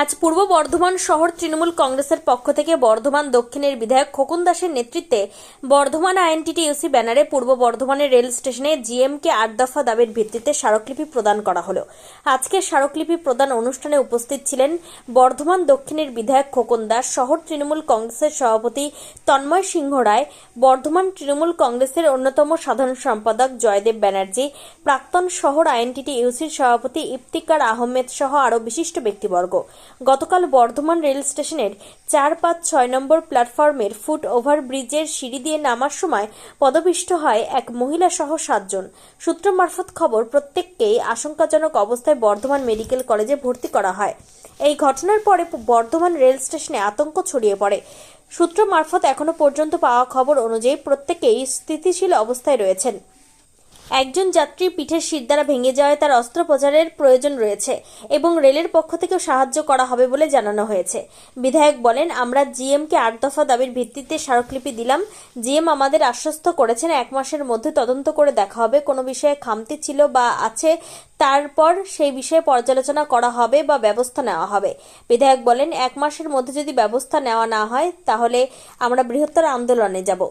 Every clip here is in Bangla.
আজ পূর্ব বর্ধমান শহর তৃণমূল কংগ্রেসের পক্ষ থেকে বর্ধমান দক্ষিণের বিধায়ক খোকন দাসের নেতৃত্বে বর্ধমান আইএনটিটিইউসি ব্যানারে পূর্ব বর্ধমানের রেল স্টেশনে জিএমকে আট দফা দাবির ভিত্তিতে স্মারকলিপি প্রদান করা হলো। আজকে স্মারকলিপি প্রদান অনুষ্ঠানে উপস্থিত ছিলেন বর্ধমান দক্ষিণের বিধায়ক খোকন দাস, শহর তৃণমূল কংগ্রেসের সভাপতি তন্ময় সিংহ রায়, বর্ধমান তৃণমূল কংগ্রেসের অন্যতম সাধারণ সম্পাদক জয়দেব ব্যানার্জি, প্রাক্তন শহর আইএনটিটিইউসির সভাপতি ইফতিকার আহমেদ সহ আরও বিশিষ্ট ব্যক্তিবর্গ। গতকাল বর্ধমান রেল স্টেশনের চার পাঁচ ছয় নম্বর প্ল্যাটফর্মের ফুট ওভার ব্রিজের সিঁড়ি দিয়ে নামার সময় পদপিষ্ট হয় এক মহিলা সহ সাতজন। সূত্র মারফত খবর, প্রত্যেককেই আশঙ্কাজনক অবস্থায় বর্ধমান মেডিকেল কলেজে ভর্তি করা হয়। এই ঘটনার পরে বর্ধমান রেল স্টেশনে আতঙ্ক ছড়িয়ে পড়ে। সূত্র মারফত এখনও পর্যন্ত পাওয়া খবর অনুযায়ী প্রত্যেকেই স্থিতিশীল অবস্থায় রয়েছেন। একজন যাত্রীর পিঠের শির দ্বারা ভেঙে যাওয়ায় তার অস্ত্রোপচারের প্রয়োজন রয়েছে এবং রেলের পক্ষ থেকেও সাহায্য করা হবে বলে জানানো হয়েছে। বিধায়ক বলেন, আমরা জিএমকে আট দফা দাবির ভিত্তিতে স্মারকলিপি দিলাম। জিএম আমাদের আশ্বস্ত করেছেন, এক মাসের মধ্যে তদন্ত করে দেখা হবে, কোনো বিষয়ে খামতি ছিল বা আছে, তারপর সেই বিষয়ে পর্যালোচনা করা হবে বা ব্যবস্থা নেওয়া হবে। বিধায়ক বলেন, এক মাসের মধ্যে যদি ব্যবস্থা নেওয়া না হয়, তাহলে আমরা বৃহত্তর আন্দোলনে যাব।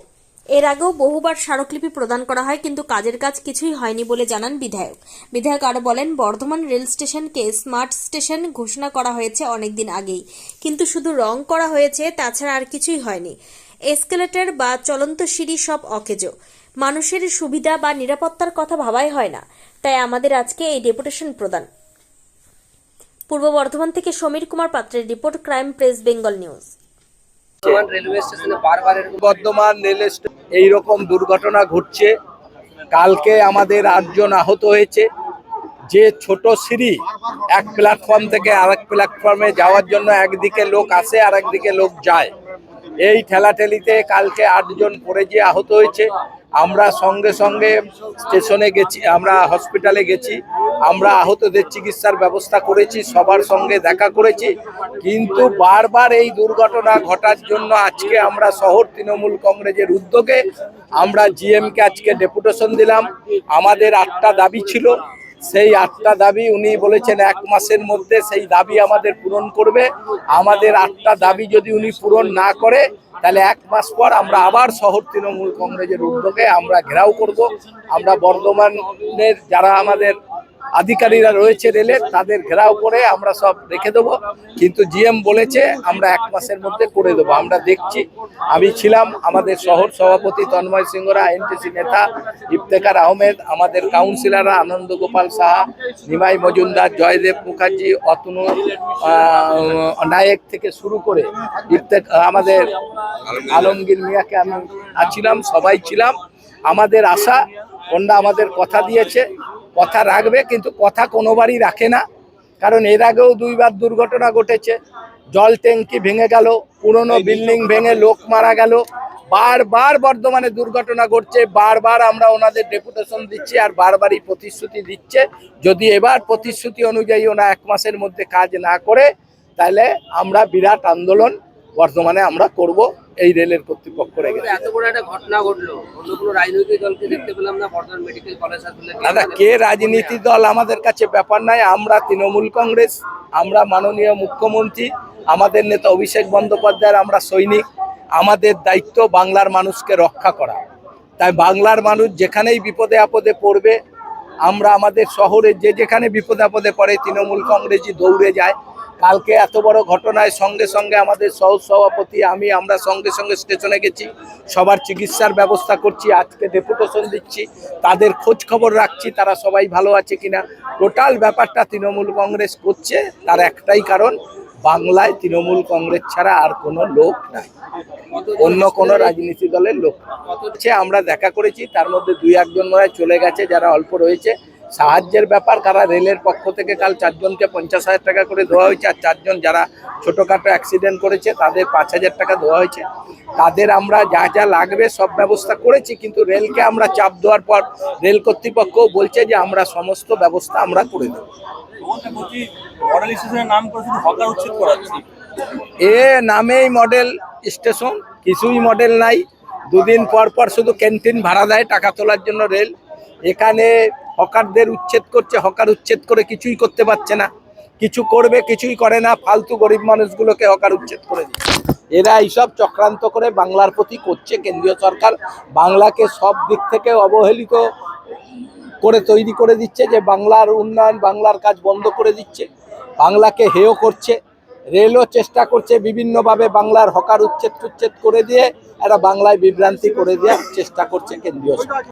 এর আগেও বহুবার স্মারকলিপি প্রদান করা হয়, কিন্তু কাজের কাজ কিছুই হয়নি বলে জানান বিধায়ক। বিধায়ক আরও বলেন, বর্ধমান রেল স্টেশনকে স্মার্ট স্টেশন ঘোষণা করা হয়েছে অনেকদিন আগেই, কিন্তু শুধু রং করা হয়েছে, তাছাড়া আর কিছুই হয়নি। এসকেলেটর বা চলন্ত সিঁড়ি সব অকেজো। মানুষের সুবিধা বা নিরাপত্তার কথা ভাবাই হয় না। তাই আমাদের আজকে এই ডেপুটেশন প্রদান। পূর্ব বর্ধমান থেকে সমীর কুমার পাত্রের report, crime press, Bengal news. Railway স্টেশনে বারবার বর্ধমান রেল এইরকম দুর্ঘটনা ঘটছে। কালকে আমাদের আটজন আহত হয়েছে। যে ছোট সিঁড়ি এক প্ল্যাটফর্ম থেকে আরেক প্ল্যাটফর্মে যাওয়ার জন্য একদিকে লোক আসে আর একদিকে লোক যায়। এই ঠেলাঠেলিতে কালকে আটজন পড়ে গিয়ে আহত হয়েছে। আমরা সঙ্গে সঙ্গে স্টেশনে গেছি, আমরা হসপিটালে গেছি। আমরা আহতদের চিকিৎসার ব্যবস্থা করেছি, সবার সঙ্গে দেখা করেছি। কিন্তু বারবার এই দুর্ঘটনা ঘটার জন্য আজকে আমরা শহর তৃণমূল কংগ্রেসের উদ্যোগে আমরা জিএমকে আজকে ডেপুটেশন দিলাম। আমাদের আটটা দাবি ছিল। সেই আটটা দাবি উনি বলেছেন এক মাসের মধ্যে সেই দাবি আমাদের পূরণ করবে। আমাদের আটটা দাবি যদি উনি পূরণ না করে, তাহলে এক মাস পর আমরা আবার শহর তৃণমূল কংগ্রেসের উদ্যোগে আমরা ঘেরাও করব। আমরা বর্ধমানের যারা আমাদের আধিকারিকরা রয়েছে রেলে, তাদের ঘেরাও করে আমরা সব রেখে দেবো। কিন্তু জিএম বলেছে আমরা এক মাসের মধ্যে করে দেবো। আমরা দেখছি, আমি ছিলাম আমাদের শহর সভাপতি তন্ময় সিংহরা, এনটিসি নেতা ইফতেখার আহমেদ, আমাদের কাউন্সিলররা আনন্দ গোপাল সাহা, নিমাই মজুমদার, জয়দেব মুখার্জি, অতনু নায়েক থেকে শুরু করে ইফতেক আমাদের আলমগীর মিয়াকে আমি ছিলাম, সবাই ছিলাম। আমাদের আশা, ওনরা আমাদের কথা দিয়েছে। কথা রাখবে কিন্তু কথা কোনোবারই রাখে না। কারণ এর আগেও দুইবার দুর্ঘটনা ঘটেছে। জল ট্যাঙ্কি ভেঙে গেল পুরনো বিল্ডিং ভেঙে লোক মারা গেল। বারবার বর্ধমানে দুর্ঘটনা ঘটছে বারবার আমরা ওনাদের ডেপুটেশন দিচ্ছি আর বারবারই প্রতিশ্রুতি দিচ্ছে। যদি এবার প্রতিশ্রুতি অনুযায়ী ওনা এক মাসের মধ্যে কাজ না করে তাহলে আমরা বিরাট আন্দোলন বর্তমানে আমরা করব। এই রেলের কর্তৃপক্ষ এত বড় একটা ঘটনা ঘটলো। অন্য কোনো রাজনৈতিক দলকে দেখতে পেলাম না বর্ধমান মেডিকেল কলেজ দাদা কে রাজনীতি দল আমাদের কাছে ব্যাপার নাই আমরা তৃণমূল কংগ্রেস আমরা মাননীয় মুখ্যমন্ত্রী আমাদের নেতা অভিষেক বন্দ্যোপাধ্যায়ের আমরা সৈনিক আমাদের দায়িত্ব বাংলার মানুষকে রক্ষা করা। তাই বাংলার মানুষ যেখানেই বিপদে আপদে পড়বে আমরা আমাদের শহরে যে যেখানে বিপদে আপদে পড়ে তৃণমূল কংগ্রেসই দৌড়ে যায়। কালকে এত বড় ঘটনায় সঙ্গে সঙ্গে আমাদের সহ সভাপতি আমি, আমরা সঙ্গে সঙ্গে স্টেশনে গেছি, সবার চিকিৎসার ব্যবস্থা করছি, আজকে ডেপুটেশন দিচ্ছি, তাদের খোঁজ খবর রাখছি, তারা সবাই ভালো আছে কিনা। টোটাল ব্যাপারটা তৃণমূল কংগ্রেস করছে, তার একটাই কারণ, বাংলায় তৃণমূল কংগ্রেস ছাড়া আর কোনো লোক নাই। অন্য কোনো রাজনীতি দলের লোক আমরা দেখা করেছি, তার মধ্যে দুই একজন মনে চলে গেছে, যারা অল্প রয়েছে সাহায্যের ব্যাপার কারা রেলের পক্ষ থেকে কাল চারজনকে পঞ্চাশ হাজার টাকা করে দেওয়া হয়েছে আর চারজন যারা ছোটোখাটো অ্যাক্সিডেন্ট করেছে তাদের পাঁচ হাজার টাকা দেওয়া হয়েছে। তাদের আমরা যা যা লাগবে সব ব্যবস্থা করেছি কিন্তু রেলকে আমরা চাপ দেওয়ার পর রেল কর্তৃপক্ষও বলছে যে আমরা সমস্ত ব্যবস্থা আমরা করে দেবো। এ নামেই মডেল স্টেশন কিছুই মডেল নাই। দুদিন পর পর শুধু ক্যান্টিন ভাড়া দেয় টাকা তোলার জন্য রেল। এখানে হকারদের উচ্ছেদ করছে, হকার উচ্ছেদ করে কিছুই করতে পারছে না। কিছু করবে, কিছুই করে না, ফালতু গরিব মানুষগুলোকে হকার উচ্ছেদ করে দিচ্ছে। এরা এইসব চক্রান্ত করে বাংলার প্রতি করছে, কেন্দ্রীয় সরকার বাংলাকে সব দিক থেকে অবহেলিত করে তৈরি করে দিচ্ছে যে বাংলার উন্নয়ন, বাংলার কাজ বন্ধ করে দিচ্ছে। বাংলাকে হেয় করছে, রেলও চেষ্টা করছে বিভিন্নভাবে বাংলার হকার উচ্ছেদ উচ্ছেদ করে দিয়ে, এরা বাংলায় বিভ্রান্তি করে দেওয়ার চেষ্টা করছে কেন্দ্রীয় সরকার।